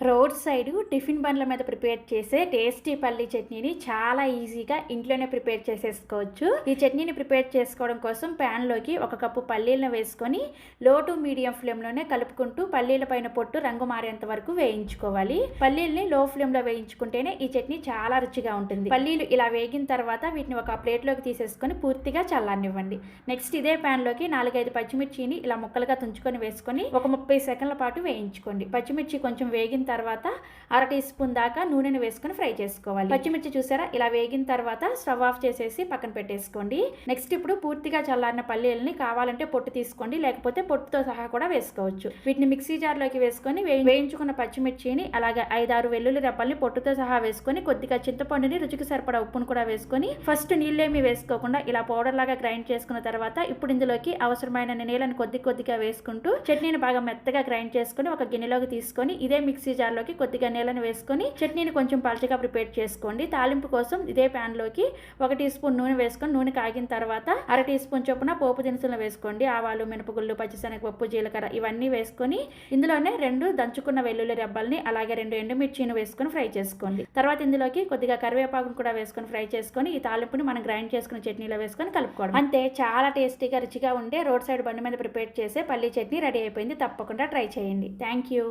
Road side tiffin బండ్ల మీద prepare చేసే tasty పల్లీ చట్నీని చాలా ఈజీగా ఇంట్లోనే ప్రిపేర్ చేసేసుకోవచ్చు. ఈ చట్నీని ప్రిపేర్ చేసుకోవడం కోసం ప్యాన్లోకి లోకి ఒక కప్పు పల్లీలను వేసుకొని లో టు మీడియం ఫ్లేమ్లోనే కలుపుకుంటూ పల్లీల పైన పొట్టు రంగు మారేంత వరకు వేయించుకోవాలి. పల్లీల్ని లో ఫ్లేమ్లో వేయించుకుంటేనే ఈ చట్నీ చాలా రుచిగా ఉంటుంది. పల్లీలు ఇలా వేగిన తర్వాత వీటిని ఒక ప్లేట్లోకి తీసేసుకొని పూర్తిగా చల్లారనివ్వండి. నెక్స్ట్ ఇదే ప్యాన్లోకి నాలుగైదు పచ్చిమిర్చిని ఇలా ముక్కలుగా తుంచుకొని వేసుకొని ఒక ముప్పై సెకండ్ల పాటు వేయించుకోండి. పచ్చిమిర్చి కొంచెం వేగిన తర్వాత అర టీ స్పూన్ దాకా నూనెను వేసుకొని ఫ్రై చేసుకోవాలి. పచ్చిమిర్చి చూసారా? ఇలా వేగిన తర్వాత స్టవ్ ఆఫ్ చేసేసి పక్కన పెట్టేసుకోండి. నెక్స్ట్ ఇప్పుడు పూర్తిగా చల్లారిన పల్లీలని కావాలంటే పొట్టు తీసుకోండి. లేకపోతే పొట్టుతో సహా కూడా వేసుకోవచ్చు. వీటిని మిక్సీ జార్లోకి వేసుకొని వేయించుకున్న పచ్చిమిర్చిని అలాగే ఐదారు వెల్లుల్లి రెబ్బల్ని పొట్టుతో సహా వేసుకొని కొద్దిగా చింతపండుని రుచికి సరిపడా ఉప్పును కూడా వేసుకొని ఫస్ట్ నీళ్ళేమి వేసుకోకుండా ఇలా పౌడర్ లాగా గ్రైండ్ చేసుకున్న తర్వాత ఇప్పుడు ఇందులోకి అవసరమైన నీళ్ళని కొద్ది కొద్దిగా వేసుకుంటూ చట్నీని బాగా మెత్తగా గ్రైండ్ చేసుకొని ఒక గిన్నెలోకి తీసుకొని ఇదే మిక్సీ జార్లోకి కొద్దిగా నీళ్ళని వేసుకొని చట్నీని కొంచెం పలచగా ప్రిపేర్ చేసుకోండి. తాలింపు కోసం ఇదే ప్యాన్లోకి ఒక టీ స్పూన్ నూనె వేసుకొని నూనె కాగిన తర్వాత అర టీ స్పూన్ చొప్పున పోపు దినుసులు వేసుకోండి. ఆవాలు మినపగుళ్ళు పచ్చిశనగపప్పు జీలకర్ర ఇవన్నీ వేసుకొని ఇందులోనే రెండు దంచుకున్న వెల్లుల్లి రెబ్బల్ని అలాగే రెండు ఎండుమిర్చిని వేసుకొని ఫ్రై చేసుకోండి. తర్వాత ఇందులోకి కొద్దిగా కరివేపాకును కూడా వేసుకొని ఫ్రై చేసుకొని ఈ తాలింపుని మనం గ్రైండ్ చేసుకున్న చట్నీలో వేసుకొని కలుపుకోవడం. అంతే చాలా టేస్టీగా రుచిగా ఉండే రోడ్ సైడ్ బండి మీద ప్రిపేర్ చేసే పల్లీ చట్నీ రెడీ అయిపోయింది. తప్పకుండా ట్రై చేయండి. Thank you.